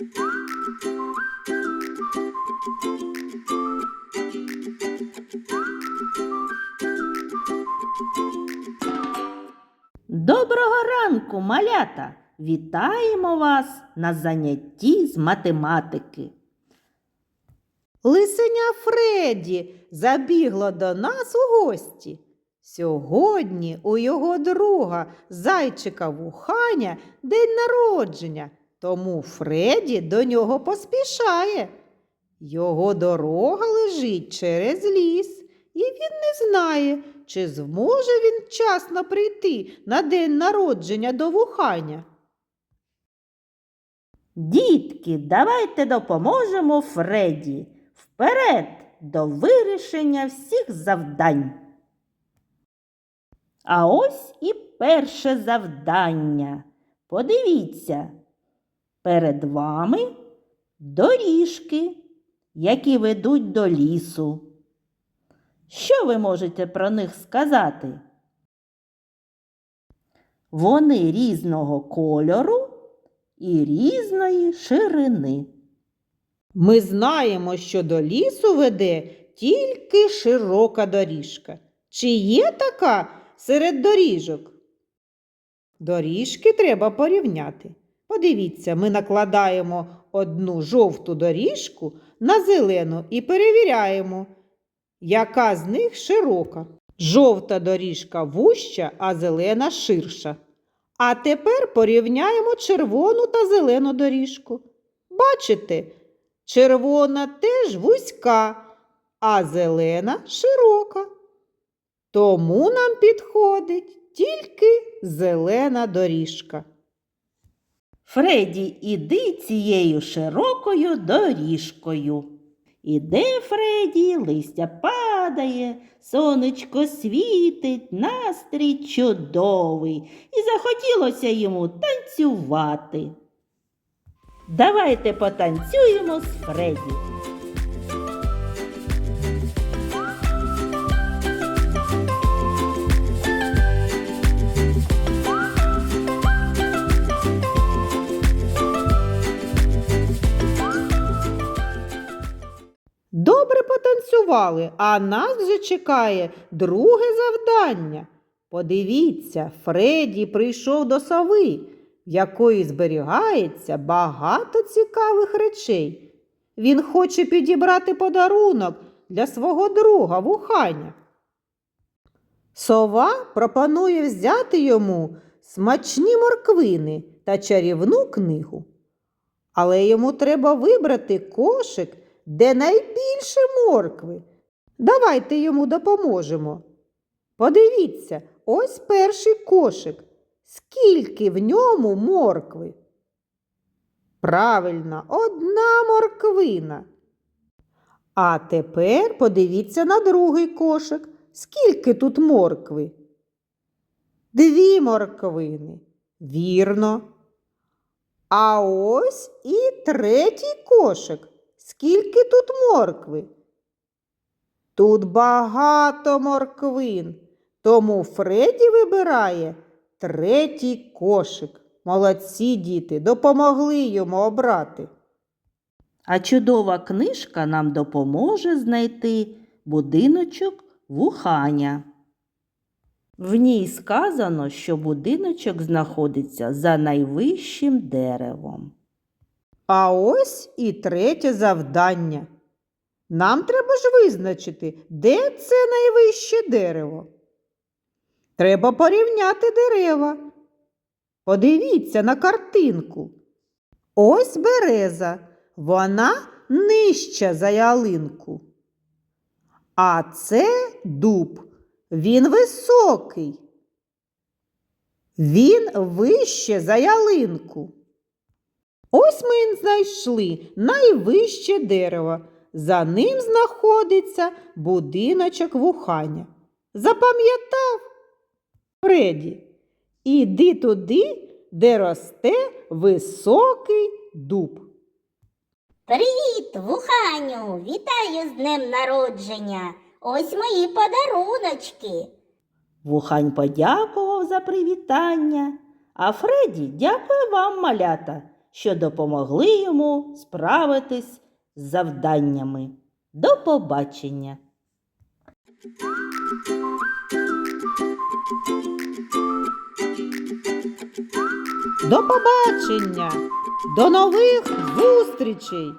Доброго ранку, малята! Вітаємо вас на занятті з математики. Лисеня Фредді забігло до нас у гості. Сьогодні у його друга зайчика Вуханя день народження, тому Фредді до нього поспішає. Його дорога лежить через ліс, і він не знає, чи зможе він вчасно прийти на день народження до Вуханя. Дітки, давайте допоможемо Фредді вперед до вирішення всіх завдань. А ось і перше завдання. Подивіться, перед вами доріжки, які ведуть до лісу. Що ви можете про них сказати? Вони різного кольору і різної ширини. Ми знаємо, що до лісу веде тільки широка доріжка. Чи є така серед доріжок? Доріжки треба порівняти. Подивіться, ми накладаємо одну жовту доріжку на зелену і перевіряємо, яка з них широка. Жовта доріжка вуща, а зелена ширша. А тепер порівняємо червону та зелену доріжку. Бачите, червона теж вузька, а зелена широка. Тому нам підходить тільки зелена доріжка. Фредді, іди цією широкою доріжкою. Іде Фредді, листя падає, сонечко світить, настрій чудовий, і захотілося йому танцювати. Давайте потанцюємо з Фредді. Добре потанцювали, а нас вже чекає друге завдання. Подивіться, Фредді прийшов до сови, в якої зберігається багато цікавих речей. Він хоче підібрати подарунок для свого друга вуханя. Сова пропонує взяти йому смачні морквини та чарівну книгу. Але йому треба вибрати кошик, де найбільше моркви. Давайте йому допоможемо. Подивіться, ось перший кошик. Скільки в ньому моркви? Правильно, одна морквина. А тепер подивіться на другий кошик. Скільки тут моркви? Дві морквини. Вірно. А ось і третій кошик. Скільки тут моркви? Тут багато морквин, тому Фредді вибирає третій кошик. Молодці діти, допомогли йому обрати. А чудова книжка нам допоможе знайти будиночок вуханя. В ній сказано, що будиночок знаходиться за найвищим деревом. А ось і третє завдання. Нам треба ж визначити, де це найвище дерево. Треба порівняти дерева. Подивіться на картинку. Ось береза, вона нижча за ялинку. А це дуб, він високий. Він вище за ялинку. Ось ми знайшли найвище дерево. За ним знаходиться будиночок вухання. Запам'ятав? Фредді, іди туди, де росте високий дуб. Привіт, Вуханю! Вітаю з днем народження! Ось мої подаруночки. Вухань подякував за привітання, а Фредді дякує вам, малята. Що допомогли йому справитись з завданнями. До побачення! До побачення! До нових зустрічей!